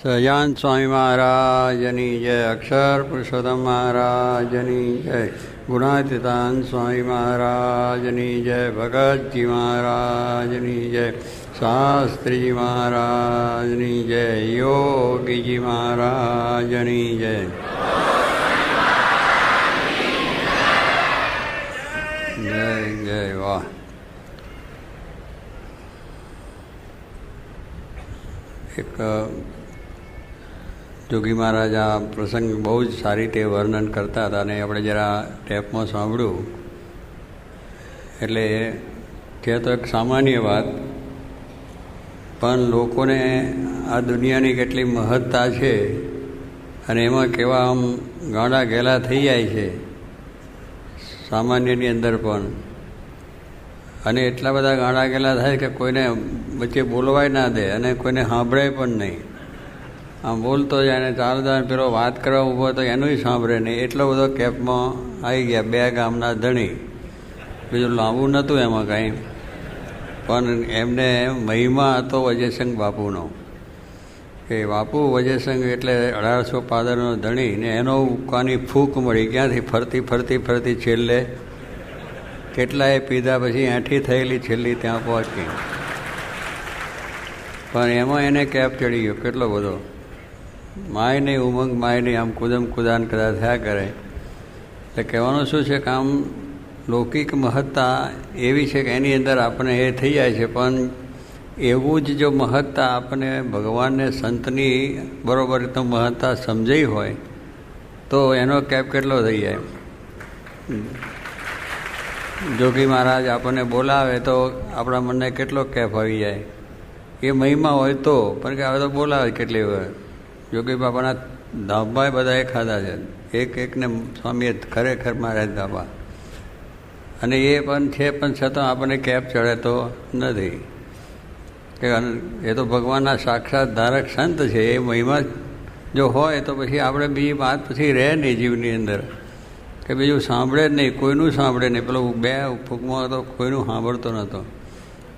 સહજાન સ્વામી મહારાજની જય અક્ષર પુરુષોત્તમ મહારાજની જય ગુણાતીતાન સ્વામી મહારાજની જય ભગતજી મહારાજની જય શાસ્ત્રીજી મહારાજની જય યોગીજી મહારાજની જય જય જય વાહ એક જોગી મહારાજ આ પ્રસંગ બહુ જ સારી રીતે વર્ણન કરતા હતા અને આપણે જરા ટેપમાં સાંભળ્યું. એટલે તે તો એક સામાન્ય વાત, પણ લોકોને આ દુનિયાની કેટલી મહત્તા છે અને એમાં કેવા આમ ગાંડા ઘેલા થઈ જાય છે, સામાન્યની અંદર પણ. અને એટલા બધા ગાંડા ગેલા થાય કે કોઈને વચ્ચે બોલવાય ના દે અને કોઈને સાંભળે પણ નહીં. આમ બોલતો જાય ને ચાલતા પેલો વાત કરવા ઊભો તો એનું સાંભળે નહીં. એટલો બધો કેપમાં આવી ગયા બે ગામના ધણી. બીજું લાંબુ નહોતું એમાં કાંઈ. પણ એમને મહિમા હતો વજયસંગ બાપુનો. કે બાપુ, વજયસંગ એટલે અઢારસો પાદરનો ધણી ને એનો ઉકાની ફૂંક મળી. ક્યાંથી? ફરતી ફરતી ફરતી છેલ્લે કેટલાય પીધા પછી એઠી થયેલી છેલ્લી ત્યાં પહોંચી. પણ એમાં એને કેપ ચડી ગયો, કેટલો બધો. માય નહીં, ઉમંગ માય નહીં, આમ કુદમ કુદાન કદા થયા કરે. એટલે કહેવાનું શું છે કે આમ લૌકિક મહત્તા એવી છે કે એની અંદર આપણે એ થઈ જાય છે, પણ એવું જ જો મહત્તા આપણે ભગવાનને સંતની બરોબર તો મહત્તા સમજાઈ હોય, તો એનો કેપ કેટલો થઈ જાય? જોગી મહારાજ આપણને બોલાવે તો આપણા મનને કેટલો કેફ આવી જાય? એ મહિમા હોય તો, પણ કે હવે તો બોલાવે કેટલી વાર? જોગી બાપાના ધાબાએ બધાએ ખાધા છે. એક એકને સ્વામીએ ખરેખર મારે ધાબા. અને એ પણ છે, પણ છતાં આપણને કેપ ચડે તો નથી. કે એ તો ભગવાનના સાક્ષાત ધારક સંત છે, એ મહિમા જો હોય તો પછી આપણે બીજી વાત પછી રહે નહીં જીવની અંદર. કે બીજું સાંભળે જ નહીં, કોઈનું સાંભળે નહીં. પેલો બે ફૂંકમાં તો કોઈનું સાંભળતો નહોતો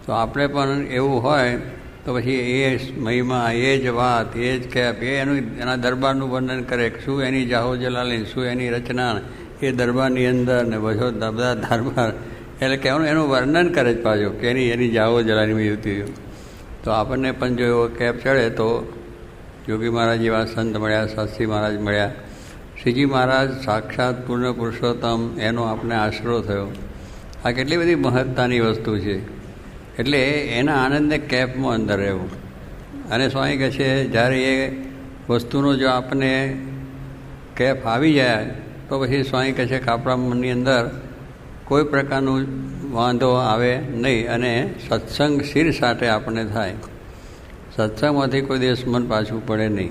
તો આપણે પણ એવું હોય તો પછી એ મહિમા, એ જ વાત, એ જ કેપ એ એનું, એના દરબારનું વર્ણન કરે શું એની જાહો જલાલી શું એની રચના એ દરબારની અંદર ને બધો બધા દરબાર. એટલે કહેવાનું એનું વર્ણન કરે જ પાછો કે એની એની જાહો જલાલી યુવતી તો આપણને પણ જો એવો કેપ ચડે તો યોગી મહારાજ જેવા સંત મળ્યા, શાસ્ત્રી મહારાજ મળ્યા. શ્રીજી મહારાજ સાક્ષાત પૂર્ણ પુરુષોત્તમ, એનો આપણે આશરો થયો. આ કેટલી બધી મહત્તાની વસ્તુ છે. એટલે એના આનંદને કેપમાં અંદર રહેવું. અને સ્વામી કહે છે, જ્યારે એ વસ્તુનો જો આપણને કેપ આવી જાય, તો પછી સ્વામી કહે છે કે આપણા મનની અંદર કોઈ પ્રકારનું વાંધો આવે નહીં અને સત્સંગ શિર સાથે આપણને થાય. સત્સંગમાંથી કોઈ દિવસ મન પાછું પડે નહીં.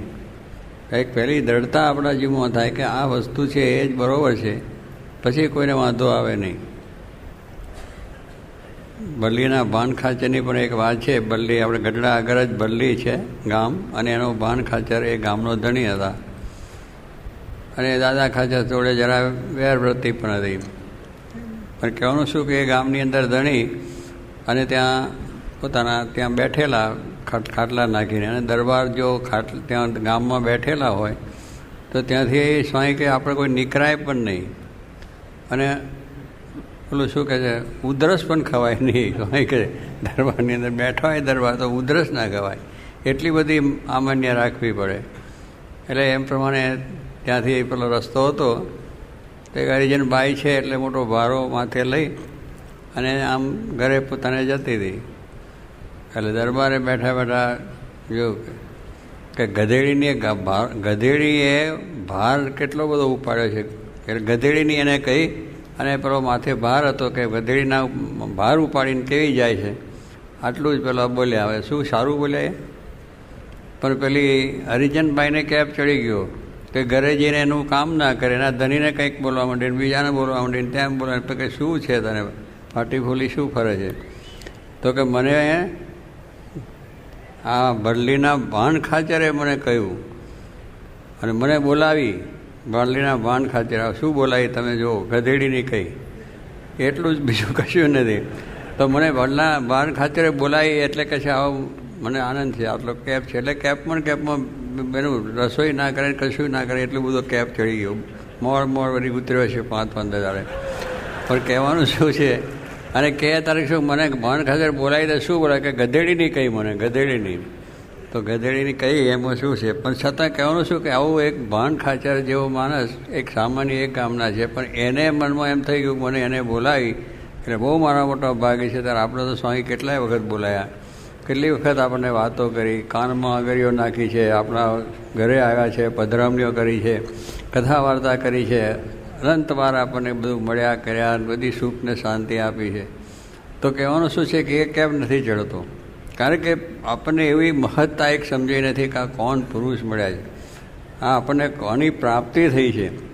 કંઈક પહેલી દ્રઢતા આપણા જીવમાં થાય કે આ વસ્તુ છે, એ જ બરાબર છે. પછી કોઈને વાંધો આવે નહીં. બલ્લીના ભાન ખાચરની પણ એક વાત છે, બલ્લી આપણે ગઢડા આગળ જ બલ્લી છે ગામ, અને એનો ભાન ખાચર એ ગામનો ધણી હતા. અને દાદા ખાચર જોડે જરા વેરવૃત્તિ પણ હતી. પણ કહેવાનું શું કે એ ગામની અંદર ધણી, અને ત્યાં પોતાના ત્યાં બેઠેલા ખાટ, ખાટલા નાખીને, અને દરબાર જો ખાટ, ત્યાં ગામમાં બેઠેલા હોય, તો ત્યાંથી એ સ્વામી કે આપણે કોઈ નીકળાય પણ નહીં. અને પેલું શું કહે છે? ઉધરસ પણ ખવાય નહીં. સ્વામી કે દરબારની અંદર બેઠા હોય દરબાર તો ઉધરસ ના ખવાય. એટલી બધી આમાન્ય રાખવી પડે. એટલે એમ પ્રમાણે ત્યાંથી પેલો રસ્તો હતો. તે ગાડીજન બાઈ છે એટલે મોટો ભારો માથે લઈ અને આમ ઘરે પોતાને જતી હતી એટલે દરબારે બેઠા બેઠા જોયું કે ગધેડીની ગધેડીએ ભાર કેટલો બધો ઉપાડ્યો છે. એટલે ગધેડીની એને કહી અને પેલો માથે ભાર હતો કે ગધેડીના ભાર ઉપાડીને કેવી જાય છે? આટલું જ પેલા બોલ્યા. હવે શું સારું બોલ્યા એ? પણ પેલી હરિજનભાઈને કેબ ચડી ગયો કે ઘરે જઈને એનું કામ ના કરે. એના ધનીને કંઈક બોલવા માંડીને બીજાને બોલવા માંડીને તેમ બોલવા કે શું છે તને? ફાટી ફૂલી શું ફરે છે? તો કે મને આ બરલીના ભાન ખાચરે મને કહ્યું અને મને બોલાવી. બરલીના ભાન ખાચર શું બોલાય તમે જુઓ ગધેડીની કહી એટલું જ બીજું કશું નથી. તો મને ભણના ભાન ખાચરે બોલાવી એટલે કે છે આવો મને આનંદ છે. આટલો કેપ છે. એટલે કેપ પણ કેપમાં એનું રસોઈ ના કરે કશું ના કરે એટલું બધું કેપ ચડી ગયો. મોડ મોડ વળી ઉતર્યો છે પાંચ પંદર દાડે પણ કહેવાનું શું છે? અને કહે તારીખ શું? મને ભાન ખાતર બોલાવી તો શું બોલાય? કે ગધેડી નહીં કહી મને, ગધેડી નહીં. તો ગધેડીની કહી એમાં શું છે? પણ છતાં કહેવાનું શું કે આવું એક ભાન ખાચર જેવો માણસ, એક સામાન્ય એક ગામના છે, પણ એને મનમાં એમ થઈ ગયું મને એને બોલાવી, એટલે બહુ મારા મોટા ભાગ છે, ત્યારે આપણે તો સ્વામી કેટલાય વખત બોલાયા. કેટલી વખત આપણને વાતો કરી, કાનમાં આગળીઓ નાખી છે, આપણા ઘરે આવ્યા છે, પધરામણીઓ કરી છે કથા વાર્તા કરી છે, અનંતવાર આપણને બધું મળ્યા કર્યા બધી સુખને શાંતિ આપી છે. તો કહેવાનું શું છે કે એ કેમ નથી ચડતો કારણ કે આપણને એવી મહત્તા એક સમજાઈ નથી કે આ કોણ પુરુષ મળ્યા છે. આ આપણને કોની પ્રાપ્તિ થઈ છે?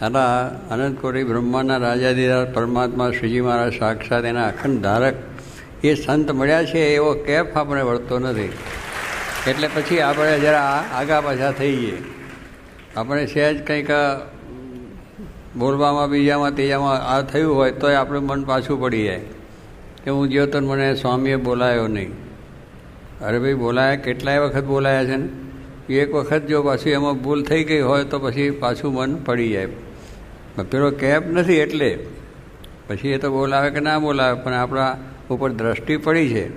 આના અનંતકોટી બ્રહ્માના રાજાધિરાજ પરમાત્મા શ્રીજી મહારાજ સાક્ષાત એના અખંડ ધારક. એ સંત મળ્યા છે, એવો કેફ આપણે વળતો નથી. એટલે પછી આપણે જરા આગા પાછા થઈ જઈએ. આપણે સહેજ કંઈક બોલવામાં બીજામાં ત્રીજામાં આ થયું હોય તોય આપણું મન પાછું પડી જાય. કે હું જ્યોતન મને સ્વામીએ બોલાયો નહીં. અરે ભાઈ, બોલાયા, કેટલાય વખત બોલાયા છે ને? એક વખત જો પાછી એમાં ભૂલ થઈ ગઈ હોય તો પછી પાછું મન પડી જાય. પેલો કેપ નથી એટલે. પછી એ તો બોલાવે કે ના બોલાવે, પણ આપણા ઉપર દ્રષ્ટિ પડી છે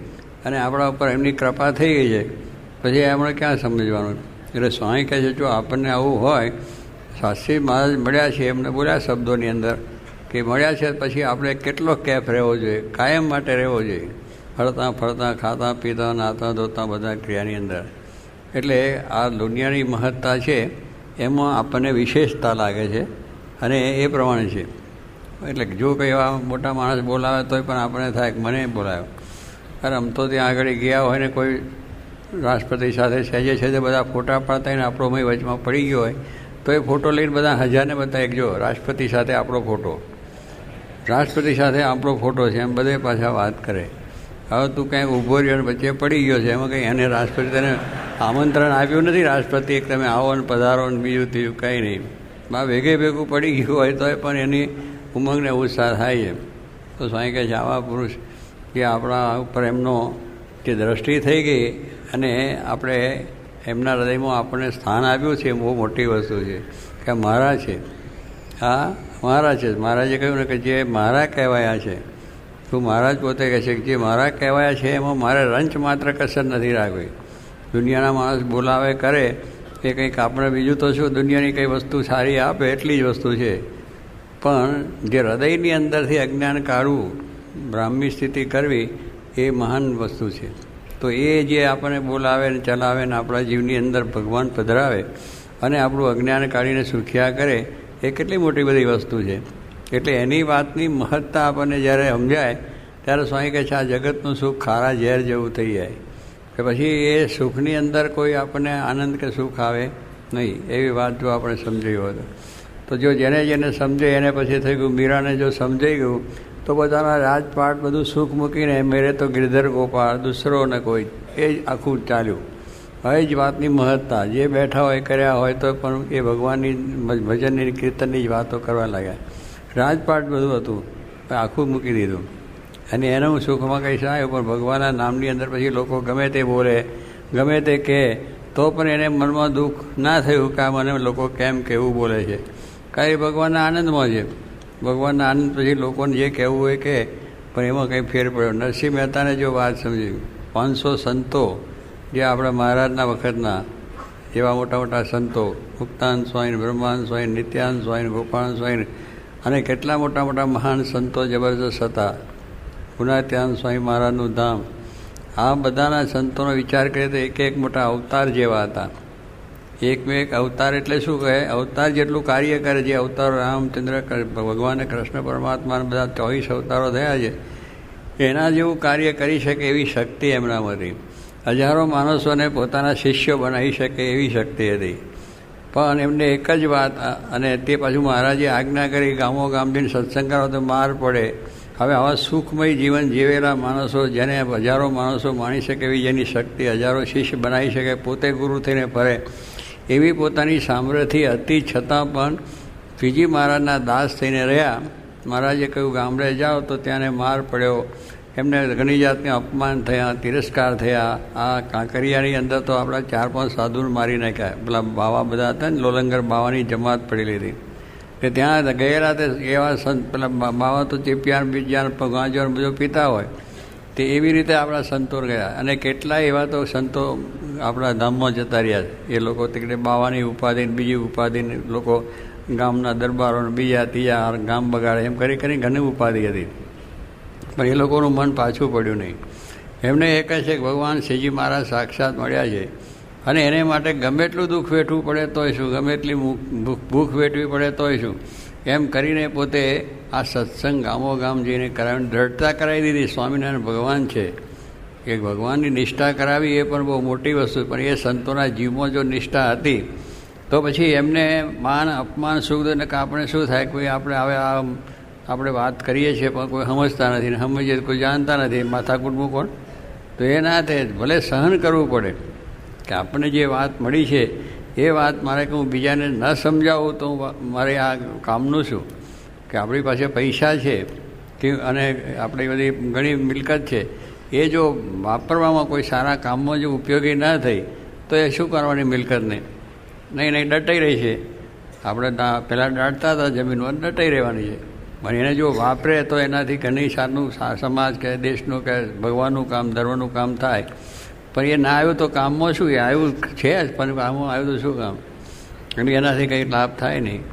અને આપણા ઉપર એમની કૃપા થઈ ગઈ છે. પછી એમણે ક્યાં સમજવાનું? એટલે સ્વામી કહે છે, જો આપણને આવું હોય શાસ્ત્રી મહારાજ મળ્યા છે. એમને બોલ્યા શબ્દોની અંદર કે મળ્યા છે, પછી આપણે કેટલો કેફ રહેવો જોઈએ? કાયમ માટે રહેવો જોઈએ. હળતા ફરતા, ખાતા, પીતા, નાતા, ધોતા બધા ક્રિયાની અંદર. એટલે આ દુનિયાની મહત્તા છે, એમાં આપણને વિશેષતા લાગે છે અને એ પ્રમાણે છે. એટલે જો કંઈ એવા મોટા માણસ બોલાવે તોય પણ આપણને થાય મને બોલાવ્યો અરે આમ તો ત્યાં આગળ ગયા હોય ને કોઈ રાષ્ટ્રપતિ સાથે સહેજે છે તે બધા ફોટા પાડતા હોય ને આપણો મય વચમાં પડી ગયો હોય, તો એ ફોટો લઈને બધા હજારને બધા એક જો રાષ્ટ્રપતિ સાથે આપણો ફોટો. રાષ્ટ્રપતિ સાથે આપણો ફોટો છે, એમ બધે પાછા વાત કરે. હવે તું ક્યાંક ઊભો રહ્યો અને વચ્ચે પડી ગયો છે, એમાં કંઈ એને રાષ્ટ્રપતિ તને આમંત્રણ આપ્યું નથી, રાષ્ટ્રપતિ એક તમે આવો ને પધારો ને બીજું થયું કંઈ નહીં. બા, ભેગે ભેગું પડી ગયું હોય તો પણ એની ઉમંગને ઉત્સાહ થાય છે. તો સ્વામી કહે છે, આવા પુરુષ કે આપણા ઉપર એમનો જે દ્રષ્ટિ થઈ ગઈ અને આપણે એમના હૃદયમાં આપણને સ્થાન આપ્યું છે બહુ મોટી વસ્તુ છે. કે મારા છે. હા, મારા છે. મહારાજે કહ્યું ને કે જે મારા કહેવાયા છે તું મહારાજ પોતે કહે છે કે જે મારા કહેવાયા છે એમાં મારે રંચ માત્ર કસર નથી રાખવી. દુનિયાના માણસ બોલાવે, કરે એ કંઈક આપણે બીજું તો શું, દુનિયાની કંઈ વસ્તુ સારી આપે, એટલી જ વસ્તુ છે. પણ જે હૃદયની અંદરથી અજ્ઞાન કાઢવું, બ્રાહ્મી સ્થિતિ કરવી, એ મહાન વસ્તુ છે. તો એ જે આપણને બોલાવે ને ચલાવે ને આપણા જીવની અંદર ભગવાન પધરાવે, અને આપણું અજ્ઞાન કાઢીને સુખિયા કરે, એ કેટલી મોટી બધી વસ્તુ છે. એટલે એની વાતની મહત્તા આપણને જ્યારે સમજાય, ત્યારે સ્વામી કહે છે, આ જગતનું સુખ ખારા ઝેર જેવું થઈ જાય. કે પછી એ સુખની અંદર કોઈ આપણને આનંદ કે સુખ આવે નહીં, એવી વાત જો આપણે સમજાયું હતું તો. જો જેને જેને સમજે, એને પછી થઈ ગયું, મીરાને જો સમજાઈ ગયું, તો બધાના રાજપાટ બધું સુખ મૂકીને, મેરે તો ગિરધર ગોપાળ, દૂસરો ને કોઈ. એ જ આખું ચાલ્યું. હવે જ વાતની મહત્તા. જે બેઠા હોય, કર્યા હોય, તો પણ એ ભગવાનની ભજનની, કીર્તનની જ વાતો કરવા લાગ્યા. રાજપાટ બધું હતું. આખું મૂકી દીધું. અને એનું સુખમાં કંઈ આવ્યો પણ ભગવાનના નામની અંદર પછી લોકો ગમે તે બોલે, ગમે તે કહે, તો પણ એને મનમાં દુઃખ ના થયું કે આ મને લોકો કેમ કેવું બોલે છે. કાંઈ ભગવાનના આનંદમાં છે. ભગવાનના આનંદ પછી લોકોને જે કહેવું હોય કે, પણ એમાં કંઈ ફેર પડ્યો. નરસિંહ મહેતાને જો વાત સમજી, પાંચસો સંતો જે આપણા મહારાજના વખતના, એવા મોટા મોટા સંતો મુક્તાન swine બ્રહ્માન swine નિત્યાન swine Gopal Swami અને કેટલા મોટા મોટા મહાન સંતો જબરદસ્ત હતા. ગુણાત્યાન સ્વામી મહારાજનું ધામ. આ બધાના સંતોનો વિચાર કરીએ તો એક એક મોટા અવતાર જેવા હતા. એકમાં એક અવતાર એટલે શું કહે? અવતાર જેટલું કાર્ય કરે જે અવતાર રામચંદ્ર ભગવાન કૃષ્ણ પરમાત્માને બધા ચોવીસ અવતારો થયા છે. એના જેવું કાર્ય કરી શકે એવી શક્તિ એમનામાંથી. હજારો માણસોને પોતાના શિષ્યો બનાવી શકે એવી શક્તિ હતી. પણ એમને એક જ વાત અને તે પાછું મહારાજે આજ્ઞા કરી, ગામો ગામ જઈને સત્સંગ કરો તો માર પડે. હવે આવા સુખમય જીવન જીવેલા માણસો, જેને હજારો માણસો માણી શકે એવી જેની શક્તિ હજારો શિષ્ય બનાવી શકે, પોતે ગુરુ થઈને ફરે. એવી પોતાની સામ્રથી હતી, છતાં પણ શ્રીજી મહારાજના દાસ થઈને રહ્યા. મહારાજે કહ્યું, ગામડે જાઓ તો ત્યાંને માર પડ્યો. એમને ઘણી જાતના અપમાન થયા, તિરસ્કાર થયા. આ કાંકરિયાની અંદર તો આપણા ચાર પાંચ સાધુને મારી નાખ્યા. પેલા બાવા બધા હતા ને, લોલંગર બાવાની જમાત પડેલી હતી. કે ત્યાં ગયેલા તે એવા સંત, પેલા બાવા તો ચેપિયાન બીજ્યાન ગાંજર બધું પીતા હોય. તે એવી રીતે આપણા સંતો ગયા. અને કેટલાય એવા તો સંતો આપણા ધામમાં જતા રહ્યા એ લોકો તે બાવાની ઉપાધિ બીજી ઉપાધિ લોકો ગામના દરબારો બીજા, ત્રીજા, ગામ બગાડે એમ કરી કરી ઘણી ઉપાધિ હતી. પણ એ લોકોનું મન પાછું પડ્યું નહીં. એમને એ કહે છે કે ભગવાન શ્રીજી મહારાજ સાક્ષાત મળ્યા છે. અને એને માટે ગમે એટલું દુઃખ વેઠવું પડે તોય શું? ગમે એટલી ભૂખ વેઠવી પડે તોય શું? એમ કરીને પોતે આ સત્સંગ ગામો ગામ જઈને કરાવીને દ્રઢતા કરાવી દીધી. સ્વામિનારાયણ ભગવાન છે. કે ભગવાનની નિષ્ઠા કરાવી એ પણ બહુ મોટી વસ્તુ. પણ એ સંતોના જીવમાં જો નિષ્ઠા હતી, તો પછી એમને માન, અપમાન, સુખ ને કે આપણે શું થાય? કોઈ આપણે હવે આ આપણે વાત કરીએ છીએ, પણ કોઈ સમજતા નથી ને સમજીએ કોઈ જાણતા નથી. માથાકૂટમાં કોણ તો એ ના થાય, ભલે સહન કરવું પડે. કે આપણને જે વાત મળી છે, એ વાત મારે કે હું બીજાને ન સમજાવું તો મારે આ કામનું શું? કે આપણી પાસે પૈસા છે, કે અને આપણી બધી ઘણી મિલકત છે. એ જો વાપરવામાં કોઈ સારા કામમાં જો ઉપયોગી ન થઈ, તો એ શું કરવાની મિલકતને? નહીં નહીં, ડટાઈ રહી છે. આપણે પહેલાં દાટતા હતા, જમીનમાં ડટાઈ રહેવાની છે. પણ એને જો વાપરે તો એનાથી ઘણી સારનું સમાજ કે દેશનું કે ભગવાનનું કામ, ધર્મનું કામ થાય. પણ એ ના આવ્યું તો કામમાં શું? એ આવ્યું છે જ, પણ કામમાં આવ્યું તો શું કામ? એટલે એનાથી કંઈ લાભ થાય નહીં.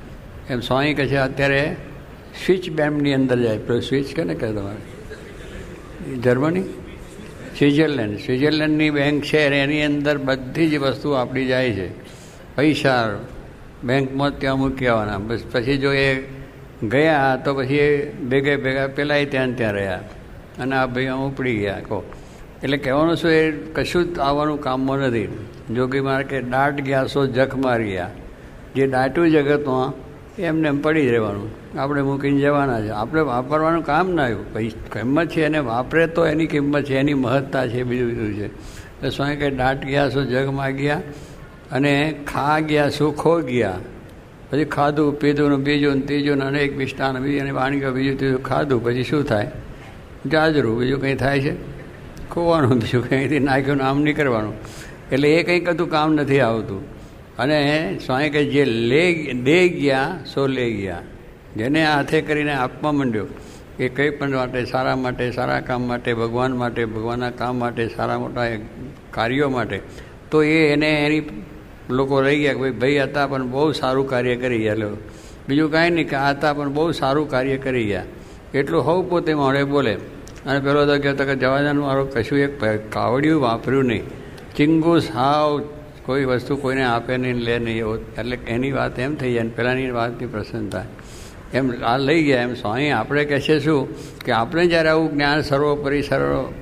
એમ સ્વામી કહે છે, અત્યારે સ્વિચ બેમની અંદર જાય. પેલો સ્વિચ કે ને કહે તમારે? Germany Switzerland. સ્વિટ્ઝરલેન્ડની બેંક છે એની અંદર બધી જ વસ્તુ આપણી જાય છે. પૈસા બેંકમાં ત્યાં મૂકી આવવાના. બસ પછી જો એ ગયા તો પછી એ ભેગે ભેગા પેલાય ત્યાં ત્યાં રહ્યા. અને આ ભાઈ ઉપડી ગયા, કહો. એટલે કહેવાનું શું એ કશું જ આવવાનું કામમાં નથી. જોગી મારે કે દાટ ગયા સો જખ મારી ગયા. જે દાટ્યું જગતમાં, એમને એમ પડી રહેવાનું. આપણે મૂકીને જવાના છે. આપણે વાપરવાનું કામ ના આવ્યું. પછી કિંમત છે એને વાપરે તો એની કિંમત છે, એની મહત્તા છે, બીજું બીજું છે. સ્વામી કે દાટ ગયા સો જગમાં ગયા અને ખા ગયા સુખો ગયા. પછી ખાધું પીધું ને બીજું ને ત્રીજું ને અનેક મિષ્ટાન, બીજી અને વાણીઓ બીજું ત્રીજું ખાધું, પછી શું થાય? જાજરું, બીજું કંઈ થાય છે? ખોવાનું બીજું કંઈથી નાખ્યું આમ નહીં કરવાનું. એટલે એ કંઈ કદું કામ નથી આવતું. અને સ્વામી કે જે લે દે ગયા, સો લે ગયા. જેને હાથે કરીને આપવા માંડ્યો, એ કંઈ પણ માટે, સારા માટે, સારા કામ માટે, ભગવાન માટે, ભગવાનના કામ માટે, સારા મોટા કાર્યો માટે, તો એ એને એની લોકો રહી ગયા કે ભાઈ ભાઈ હતા પણ બહુ સારું કાર્ય કરી ગયા. લોકો બીજું કાંઈ નહીં કે હતા પણ બહુ સારું કાર્ય કરી ગયા. એટલું હોવ પોતે મોડે બોલે. અને પેલો તો કહેતો કે જવાદાન મારું કશું એક કાવડિયું વાપર્યું નહીં. ચિંગુ સાવ કોઈ વસ્તુ કોઈને આપે નહીં, લે નહીં એવો. એટલે એની વાત એમ થઈ જાય પહેલાંની વાતની પ્રસન્નતા. એમ આ લઈ ગયા, એમ સ્વામી, આપણે કહે છે શું? કે આપણે જ્યારે આવું જ્ઞાન સર્વોપરી સર્વ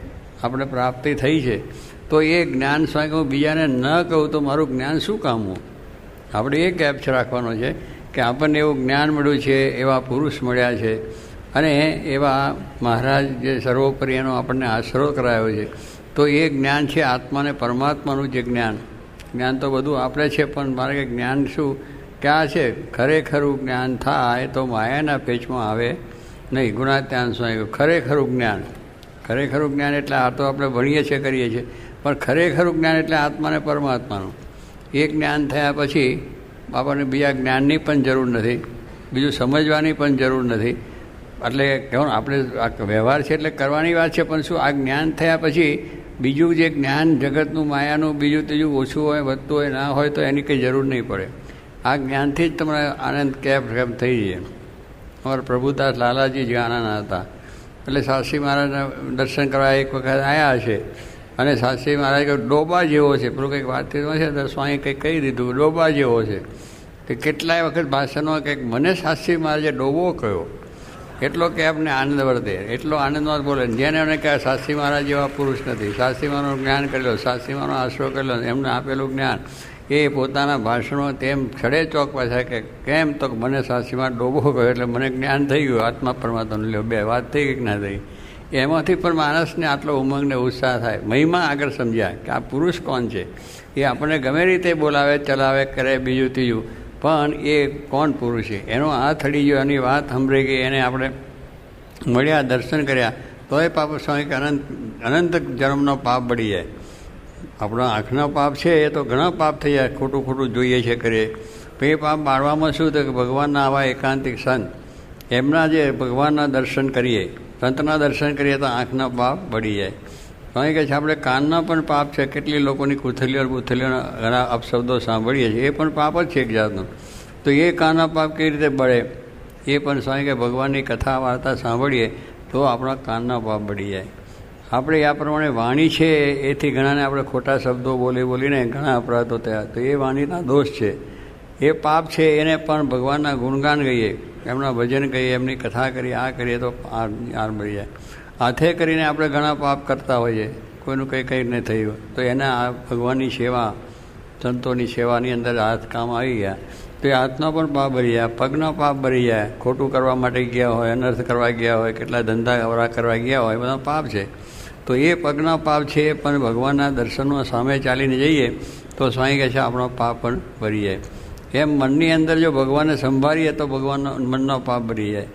આપણે પ્રાપ્તિ થઈ છે તો એ જ્ઞાન સ્વામી હું બીજાને ન કહું તો મારું જ્ઞાન શું કામવું આપણે એ કેપ્ચ રાખવાનો છે કે આપણને એવું જ્ઞાન મળ્યું છે, એવા પુરુષ મળ્યા છે. અને એવા મહારાજ જે સર્વોપરી એનો આપણને આશરો કરાયો છે. તો એ જ્ઞાન છે આત્માને પરમાત્માનું જે જ્ઞાન. જ્ઞાન તો બધું આપણે છે, પણ મારે કે જ્ઞાન શું? ક્યાં છે? ખરેખરું જ્ઞાન થાય તો માયાના પેચમાં આવે નહીં. ગુણાત્યાન સ્વામી ખરેખરું જ્ઞાન. ખરેખરું જ્ઞાન એટલે આ તો આપણે ભણીએ છીએ, કરીએ છીએ. પણ ખરેખરું જ્ઞાન એટલે આત્માને પરમાત્માનું. એ જ્ઞાન થયા પછી આપણને બીજા જ્ઞાનની પણ જરૂર નથી, બીજું સમજવાની પણ જરૂર નથી. એટલે કહેવાનું આપણે આ વ્યવહાર છે એટલે કરવાની વાત છે, પણ શું આ જ્ઞાન થયા પછી બીજું જે જ્ઞાન જગતનું, માયાનું, બીજું ત્રીજું ઓછું હોય, વધતું હોય, ના હોય તો એની કંઈ જરૂર નહીં પડે. આ જ્ઞાનથી જ તમને આનંદ કેબ કેમ થઈ જાય? અમારા પ્રભુદાસ લાલાજી જે આનંદ હતા. એટલે શાસ્ત્રી મહારાજના દર્શન કરવા એક વખત આવ્યા છે અને શાસ્ત્રી મહારાજ ડોબા જેવો છે. પેલું કંઈક વાતચીતમાં છે, તો સ્વામી કંઈક કહી દીધું, ડોબા જેવો છે. કે કેટલાય વખત ભાષણમાં કંઈક, મને શાસ્ત્રી મહારાજે ડોબો કહ્યો એટલો કે આપને આનંદ વર્તે. એટલો આનંદમાં બોલે. જેને એમને કહે શાસ્ત્રી મહારાજ જેવા પુરુષ નથી. શાસ્ત્રી મહારાજનું જ્ઞાન કરેલો શાસ્ત્રી મહારાજનો આશરો કરેલો એમને આપેલું જ્ઞાન. એ પોતાના ભાષણો તેમ છડે ચોક પાછા કે, કેમ તો મને શાસ્ત્રીમાં ડોબો ગયો એટલે મને જ્ઞાન થઈ ગયું, આત્મા પરમાત્માનું લ્યો. બે વાત થઈ કે ના થઈ? એમાંથી પણ માણસને આટલો ઉમંગને ઉત્સાહ થાય. મહિમા આગળ સમજ્યા કે આ પુરુષ કોણ છે? એ આપણને ગમે રીતે બોલાવે, ચલાવે, કરે બીજું ત્રીજું. પણ એ કોણ પુરુષ છે? એનો હાથ થડી ગયો, એની વાત સાંભળી ગઈ એને આપણે મળ્યા, દર્શન કર્યા તો એ પાપ સ્વામી અનંત અનંત જન્મનો પાપ બળી જાય. આપણા આંખના પાપ છે, એ તો ઘણા પાપ થઈ જાય. ખોટું ખોટું જોઈએ છે કરીએ તો એ પાપ બાળવામાં શું થયું કે ભગવાનના આવા એકાંતિક સંત. એમના જે ભગવાનના દર્શન કરીએ સંતના દર્શન કરીએ તો આંખના પાપ બળી જાય. કારણ કે છે, આપણે કાનના પણ પાપ છે. કેટલી લોકોની કુથલીઓ બુથલીઓના ઘણા અપશબ્દો સાંભળીએ છીએ. એ પણ પાપ જ છે એક જાતનું. તો એ કાનના પાપ કેવી રીતે બળે? એ પણ સ્વામી કે ભગવાનની કથા વાર્તા સાંભળીએ તો આપણા કાનના પાપ બળી જાય. આપણે આ પ્રમાણે વાણી છે, એથી ઘણાને આપણે ખોટા શબ્દો બોલી બોલીને ઘણા અપરાધો થયા. તો એ વાણીના દોષ છે. એ પાપ છે, એને પણ ભગવાનના ગુણગાન ગઈએ. એમના ભજન કહીએ, એમની કથા કરીએ, આ કરીએ તો આર મળી જાય. હાથે કરીને આપણે ઘણા પાપ કરતા હોઈએ, કોઈનું કંઈ કંઈ નહીં થયું તો એને આ ભગવાનની સેવા, સંતોની સેવાની અંદર હાથ કામ આવી ગયા. તો એ હાથનો પણ પાપ ભરી જાય, પગનો પાપ ભરી જાય. ખોટું કરવા માટે ગયા હોય, અનર્થ કરવા ગયા હોય, કેટલા ધંધા અવરા કરવા ગયા હોય બધા પાપ છે. તો એ પગના પાપ છે, પણ ભગવાનના દર્શનો સામે ચાલીને જઈએ, તો સ્વાઈ કહે છે, આપણો પાપ પણ ભરી જાય. એમ મનની અંદર જો ભગવાનને સંભાળીએ તો ભગવાનનો મનનો પાપ ભરી જાય.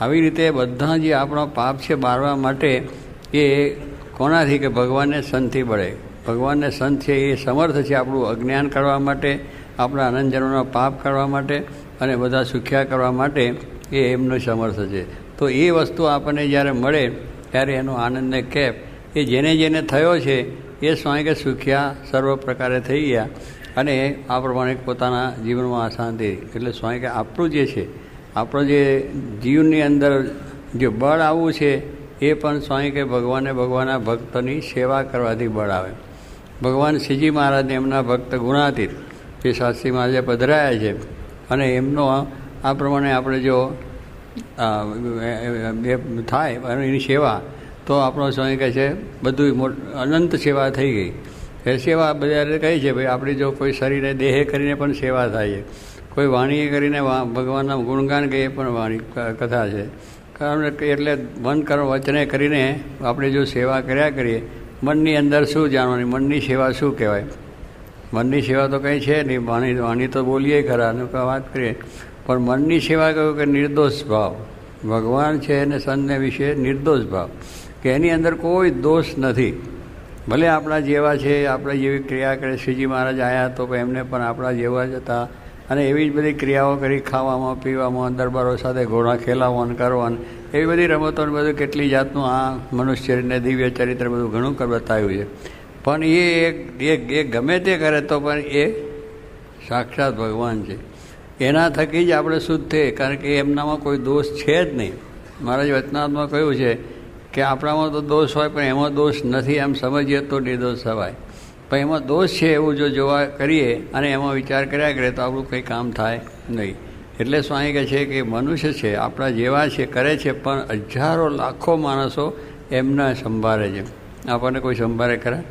આવી રીતે બધા જે આપણો પાપ છે બારવા માટે એ કોનાથી કે ભગવાનને સંતથી બળે. ભગવાનને સંત છે એ સમર્થ છે આપણું અજ્ઞાન કરવા માટે, આપણા અનંતજનોનો પાપ કરવા માટે અને બધા સુખ્યા કરવા માટે એ એમનો સમર્થ છે. તો એ વસ્તુ આપણને જ્યારે મળે, ત્યારે એનો આનંદને કેપ. એ જેને જેને થયો છે, એ સ્વાય કે સુખ્યા, સર્વ પ્રકારે થઈ ગયા. અને આ પ્રમાણે પોતાના જીવનમાં અશાંતિ એટલે સ્વામી કે આપણું જે છે, આપણો જે જીવનની અંદર જે બળ આવવું છે, એ પણ સ્વામી કે ભગવાને ભગવાનના ભક્તની સેવા કરવાથી બળ આવે. ભગવાન શ્રીજી મહારાજને એમના ભક્ત ગુણાતીત જે શાસ્ત્રી મહારાજે પધરાયા છે. અને એમનો આ પ્રમાણે આપણે જો થાય એની સેવા, તો આપણો સ્વામી કહે છે બધું અનંત સેવા થઈ ગઈ. એ સેવા બધા કહે છે, ભાઈ, આપણી જો કોઈ શરીરે દેહે કરીને પણ સેવા થાય છે. કોઈ વાણીએ કરીને ભગવાનના ગુણગાન કહીએ પણ વાણી કથા છે. કારણ એટલે મન કર્મ વચને કરીને આપણે જો સેવા કર્યા કરીએ, મનની અંદર શું જાણવાની? મનની સેવા શું કહેવાય? મનની સેવા તો કંઈ છે નહીં, વાણી વાણી તો બોલીએ ખરા વાત કરીએ. પણ મનની સેવા કહ્યું કે નિર્દોષ ભાવ. ભગવાન છે અને સંતને વિશે નિર્દોષ ભાવ. કે એની અંદર કોઈ દોષ નથી. ભલે આપણા જેવા છે, આપણે જેવી ક્રિયા કરે, શ્રીજી મહારાજ આવ્યા તો એમને પણ આપણા જેવા જ હતા. અને એવી જ બધી ક્રિયાઓ કરી, ખાવામાં, પીવામાં, દરબારો સાથે ઘોડા ખેલાવવાનું, કરવાનું. એવી બધી રમતોને બધું કેટલી જાતનું આ મનુષ્યને દિવ્ય ચરિત્ર બધું ઘણું બતાવ્યું છે. પણ એ એક એ ગમે તે કરે તો પણ એ સાક્ષાત ભગવાન છે. એના થકી જ આપણે શુદ્ધ થઈએ, કારણ કે એમનામાં કોઈ દોષ છે જ નહીં. મહારાજ વચનાત્મા કહ્યું છે કે આપણામાં તો દોષ હોય, પણ એમાં દોષ નથી એમ સમજીએ તો નિર્દોષ થવાય. પણ એમાં દોષ છે એવું જો જોવા કરીએ અને એમાં વિચાર કર્યા કરીએ તો આપણું કંઈ કામ થાય નહીં. એટલે સ્વામી કહે છે કે મનુષ્ય છે, આપણા જેવા છે, કરે છે, પણ હજારો લાખો માણસો એમના સંભાળે છે. આપણને કોઈ સંભાળે ખરા?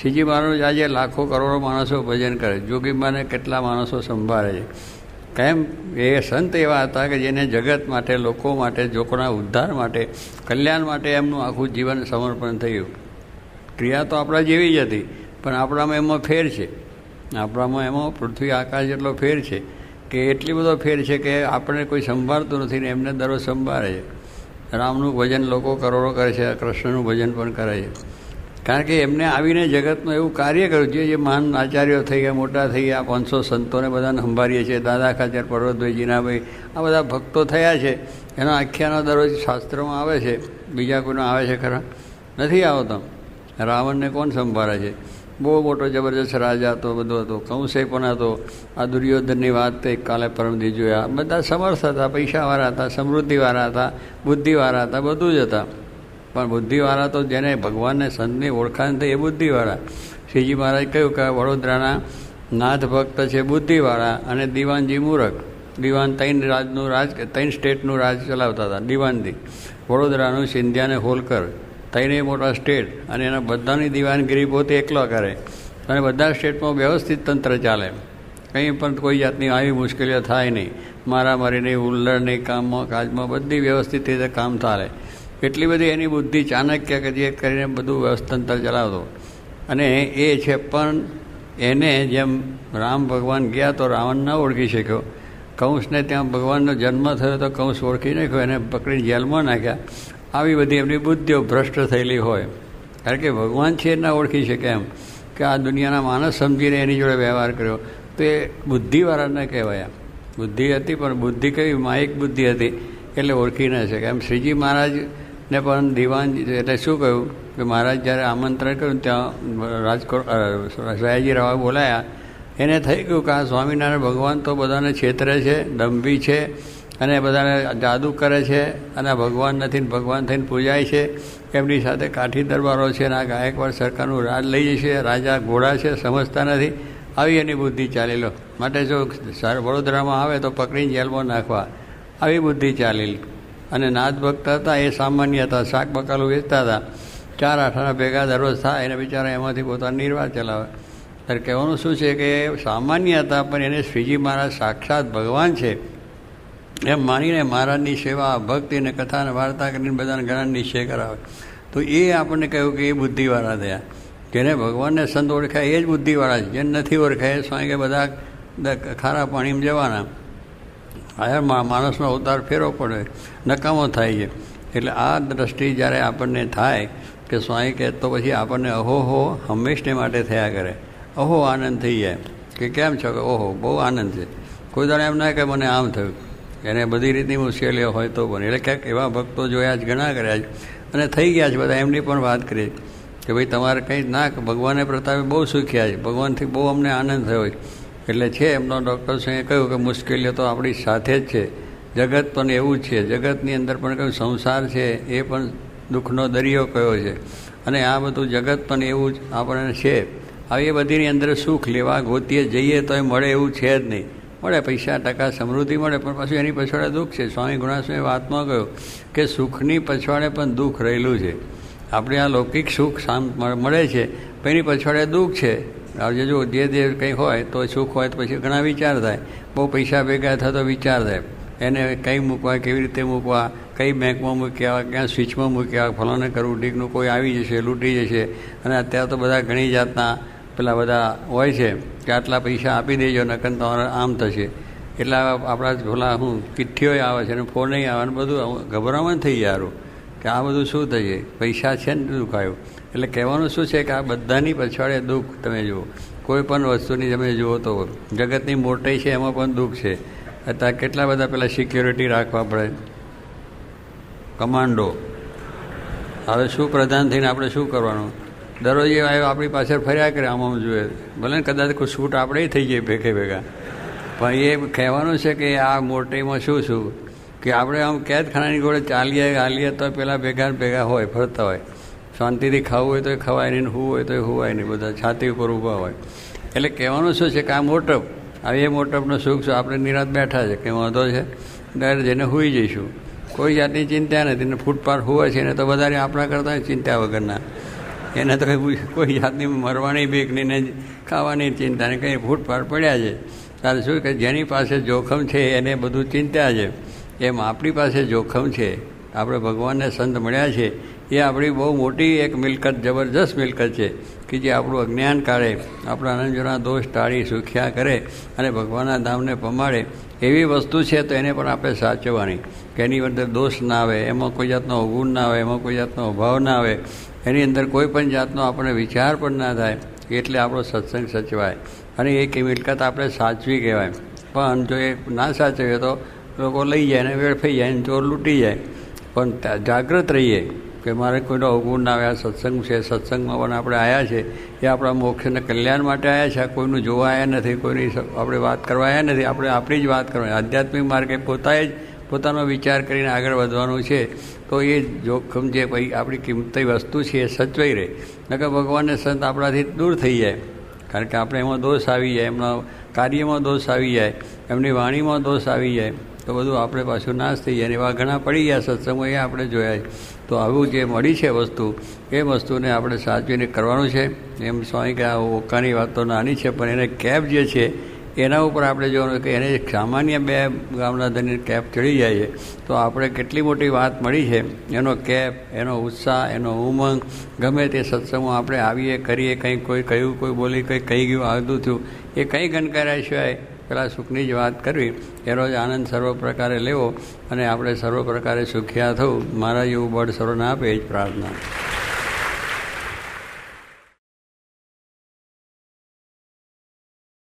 શ્રીજી મહારાજ આજે લાખો કરોડો માણસો ભજન કરે. જોગીમાને કેટલા માણસો સંભાળે છે. કેમ? એ સંત એવા હતા કે જેને જગત માટે, લોકો માટે લોકોના ઉદ્ધાર માટે, કલ્યાણ માટે એમનું આખું જીવન સમર્પણ થયું. ક્રિયા તો આપણા જેવી જ હતી, પણ આપણામાં એમાં ફેર છે. આપણામાં એમાં પૃથ્વી આકાશ જેટલો ફેર છે કે એટલી બધો ફેર છે કે આપણે કોઈ સંભાળતું નથી ને એમને દરરોજ સંભાળે છે. રામનું ભજન લોકો કરોડો કરે છે, કૃષ્ણનું ભજન પણ કરે છે. કારણ કે એમને આવીને જગતનું એવું કાર્ય કર્યું. જે જે મહાન આચાર્યો થઈ ગયા, મોટા થઈ ગયા, પાંચસો સંતોને બધાને સંભાળીએ છીએ. દાદા ખાચર, પર્વતભાઈ, જીનાભાઈ, આ બધા ભક્તો થયા છે. એનો આખ્યાનો દરરોજ શાસ્ત્રોમાં આવે છે. બીજા કોઈનો આવે છે ખરા? નથી આવતો. રાવણને કોણ સંભાળે છે? બહુ મોટો જબરજસ્ત રાજા હતો, બધો હતો, કંસે પણ હતો. આ દુર્યોધનની વાત તે કાલે પરમથી જોયા બધા સમર્થ હતા, પૈસાવાળા હતા, સમૃદ્ધિવાળા હતા, બુદ્ધિવાળા હતા, બધું જ હતા. પણ બુદ્ધિવાળા તો જેને ભગવાનને સંતની ઓળખાણ થઈ એ બુદ્ધિવાળા. શ્રીજી મહારાજ કહ્યું કે વડોદરાના નાથ ભક્ત છે બુદ્ધિવાળા અને દિવાનજી મૂરખ. દિવાન ત્રણ રાજનું રાજ ત્રણ સ્ટેટનું રાજ ચલાવતા હતા. દિવાનજી. વડોદરાનું સિંધિયાને હોલકર ત્રણેય મોટા સ્ટેટ અને એના બધાની દિવાનગીરી પોતે એકલો કરે. અને બધા સ્ટેટમાં વ્યવસ્થિત તંત્ર ચાલે. કંઈ પણ કોઈ જાતની આવી મુશ્કેલીઓ થાય નહીં. મારામારી નહીં ઉલ્લડ નહીં કામમાં, કાજમાં બધી વ્યવસ્થિત રીતે કામ ચાલે. એટલી બધી એની બુદ્ધિ, ચાણક્ય કે જે કરીને બધું વ્યવસ્થાંતર ચલાવતો. અને એ છે પણ એને જેમ રામ ભગવાન ગયા તો રાવણ ન ઓળખી શક્યો. કંસને ત્યાં ભગવાનનો જન્મ થયો તો કંસ ઓળખી નાખ્યો, એને પકડીને જેલમાં નાખ્યા. આવી બધી એમની બુદ્ધિઓ ભ્રષ્ટ થયેલી હોય. કારણ કે ભગવાન છે ના ઓળખી શકે એમ. કે આ દુનિયાના માણસ સમજીને એની જોડે વ્યવહાર કર્યો. તો એ બુદ્ધિવાળાને કહેવાય બુદ્ધિ હતી પણ બુદ્ધિ કઈ માયિક બુદ્ધિ હતી? એટલે ઓળખી ન શકે. એમ શ્રીજી મહારાજને પણ દિવાન એટલે શું કહ્યું કે મહારાજ જ્યારે આમંત્રણ કર્યું ત્યાં રાજકોટ સયાજી રાવા બોલાયા, એને થઈ ગયું કે આ સ્વામિનારાયણ ભગવાન તો બધાને છેતરે છે, દંભી છે અને બધાને જાદુ કરે છે અને ભગવાન નથી ભગવાન થઈને પૂજાય છે, એમની સાથે કાઠી દરબારો છે અને આ ગાયકવાડ સરકારનું રાજ લઈ જશે, રાજા ઘોડા છે, સમજતા નથી. આવી એની બુદ્ધિ ચાલી લો માટે જો વડોદરામાં આવે તો પકડીને જેલમાં નાખવા. આવી બુદ્ધિ ચાલી અને નાથ ભક્ત હતા, એ સામાન્ય હતા, શાક બકાલું વેચતા હતા. ચાર આઠાના ભેગા દરરોજ થાય, એને બિચારા એમાંથી પોતાનો નિર્વાહ ચલાવે. ત્યારે કહેવાનું શું છે કે, સામાન્ય હતા, પણ એને શ્રીજી મહારાજ સાક્ષાત ભગવાન છે. એમ માનીને મહારાજની સેવા, ભક્તિ અને કથા અને વાર્તા કરીને બધાને ઘણા નિશ્ચય કરાવે. તો એ આપણને કહ્યું કે એ બુદ્ધિવાળા થયા. જેને ભગવાનને સંત ઓળખાય એ જ બુદ્ધિવાળા છે. જેને નથી ઓળખાય એ સ્વામી કે બધા ખારા પાણીમાં જવાના. આયા માણસનો અવતાર ફેરવો પડે, નકામો થાય છે. એટલે આ દ્રષ્ટિ જ્યારે આપણને થાય, કે સ્વાઈ કહે તો પછી આપણને અહોહો હંમેશને માટે થયા કરે. અહો આનંદ થઈ જાય. કે કેમ છો? કે ઓહો, બહુ આનંદ છે. કોઈ દાડે એમ ના કે મને આમ થયું. એને બધી રીતની મુશ્કેલીઓ હોય તો પણ. એટલે ક્યાંક એવા ભક્તો જોયા જ ઘણા કર્યા છે. અને થઈ ગયા છે બધા, એમની પણ વાત કરી. કે ભાઈ તમારે કંઈ ના, ભગવાને પ્રતાપે બહુ સુખ્યા છે. ભગવાનથી બહુ અમને આનંદ થયો છે. એટલે છે એમનો ડૉક્ટર સિંહે કહ્યું કે મુશ્કેલીઓ તો આપણી સાથે જ છે. જગત પણ એવું છે. જગતની અંદર પણ કહ્યું સંસાર છે એ પણ દુઃખનો દરિયો કયો છે. અને આ બધું જગત પણ એવું જ આપણને છે. આવી બધીની અંદર સુખ લેવા ગોતીએ જઈએ તો એ મળે એવું છે જ નહીં. મળે પૈસા, ટકા, સમૃદ્ધિ મળે, પણ પાછું એની પછવાડે દુઃખ છે. સ્વામી ગુણાસ્વામી વાતમાં કહ્યું કે સુખની પછવાડે પણ દુઃખ રહેલું છે. આપણે આ લૌકિક સુખ મળે છે, પણ એની પછવાડે દુઃખ છે. જો જે જે કંઈ હોય, તો સુખ હોય તો પછી ઘણા વિચાર થાય. બહુ પૈસા ભેગા થાય તો વિચાર થાય. એને કઈ મૂકવા, કેવી રીતે મૂકવા, કઈ બેંકમાં મૂક્યા, ક્યાં સ્વિચમાં મૂક્યા ફલાને કરવું ડીકનું કોઈ આવી જશે, લૂંટી જશે. અને અત્યારે તો બધા ઘણી જાતના પેલા બધા હોય છે કે આટલા પૈસા આપી દેજો, નકર તમારે આમ થશે. એટલા આપણા ભોલા હું ચિઠ્ઠીઓ આવે છે અને ફોનય આવે, અને બધું ગભરામણ થઈ જાય કે આ બધું શું થશે? પૈસા છે ને દુઃખ આવ્યું એટલે કહેવાનું શું છે કે આ બધાની પછવાડે દુઃખ, તમે જુઓ. કોઈ પણ વસ્તુની તમે જુઓ તો જગતની મોટાઈ છે, એમાં પણ દુઃખ છે. અત્યારે કેટલા બધા પેલા સિક્યોરિટી રાખવા પડે? કમાન્ડો હવે શું પ્રધાન થઈને આપણે શું કરવાનું? દરરોજ એ આપણી પાસે ફર્યા કરે આમ આમ જોઈએ ભલે ને કદાચ કોઈ શૂટ આપણે થઈ જઈએ ભેગે ભેગા. પણ એ કહેવાનું છે કે આ મોટાઈમાં શું શું કે આપણે આમ કેદખાનાની ગોળે ચાલીએ, હાલીએ તો પેલા ભેગા ભેગા હોય, ફરતા હોય. શાંતિથી ખાવું હોય તો ખવાય નહીં હોવું હોય તો હોવાય નહીં. બધા છાતી ઉપર ઊભા હોય. એટલે કહેવાનું શું છે કે આ મોટપ, આ એ મોટપનો સુખ છે આપણે નિરાત બેઠા છે. કે વાંધો છે? ડાયરેક્ટ જઈને હોઈ જઈશું. કોઈ જાતની ચિંતા નથી. ને ફૂટપાથ હોવે છે ને તો વધારે આપણા કરતાં ચિંતા વગરના. એને તો કોઈ જાતની મરવાની બીક નહીં ને ખાવાની ચિંતા ને કંઈ ફૂટપાથ પડ્યા છે. તારે શું કે જેની પાસે જોખમ છે એને બધું ચિંતા છે. એમ આપણી પાસે જોખમ છે. આપણે ભગવાનને સંત મળ્યા છે. એ આપણી બહુ મોટી એક મિલકત, જબરજસ્ત મિલકત છે કે જે આપણું અજ્ઞાન કાઢે, આપણા અનંજોના દોષ ટાળી, સુખ્યા કરે અને ભગવાનના ધામને પમાડે, એવી વસ્તુ છે તો એને પણ આપણે સાચવવાની. કે એની અંદર દોષ ના આવે, એમાં કોઈ જાતનો અવગુણ ના આવે, એમાં કોઈ જાતનો અભાવ ના આવે, એની અંદર કોઈ પણ જાતનો આપણને વિચાર પણ ના થાય, એટલે આપણો સત્સંગ સચવાય. અને એ મિલકત આપણે સાચવી કહેવાય. પણ જો એ ના સાચવીએ તો લોકો લઈ જાય ને વેડફાઈ જાય ને ચોર લૂંટી જાય. પણ જાગૃત રહીએ. કે મારે કોઈનો અવગુણ ના આવે સત્સંગ છે, સત્સંગમાં પણ આપણે આવ્યા છે, એ આપણા મોક્ષને કલ્યાણ માટે આવ્યા છે કોઈનું જોવા આવ્યા નથી, કોઈની આપણે વાત કરવા આવ્યા નથી, આપણે આપણી જ વાત કરવાની આધ્યાત્મિક માર્ગે પોતાએ જ પોતાનો વિચાર કરીને આગળ વધવાનું છે, તો એ જોખમ જે ભાઈ આપણી કિંમતી વસ્તુ છે, એ સચવાઈ રહે. નકર ભગવાનને સંત આપણાથી દૂર થઈ જાય. કારણ કે આપણે એમાં દોષ આવી જાય, એમના કાર્યમાં દોષ આવી જાય, એમની વાણીમાં દોષ આવી જાય. તો બધું આપણે પાછું નાશ થઈ જાય એવા ઘણા પડી ગયા સત્સંગો એ આપણે જોયા તો આવું જે મળી છે વસ્તુ, એ વસ્તુને આપણે સાચવીને કરવાનું છે. એમ સ્વામી કે આ ઓકાની વાત તો નાની છે, પણ એને કેપ જે છે, એના ઉપર આપણે જોવાનું કે એને સામાન્ય બે ગામના ધની કેપ ચડી જાય છે. તો આપણે કેટલી મોટી વાત મળી છે. એનો કેપ, એનો ઉત્સાહ, એનો ઉમંગ, ગમે તે સત્સંગો આપણે આવીએ, કરીએ, કંઈ કોઈ કહ્યું, કોઈ બોલી, કંઈ કહી ગયું આવતું થયું, એ કંઈ ગણકાર્યા સિવાય પેલા સુખની જ વાત કરવી એનો જ આનંદ સર્વ પ્રકારે લેવો અને આપણે સર્વ પ્રકારે સુખ્યા થવું, મારા એવું બળ સર્વને આપે એ જ પ્રાર્થના.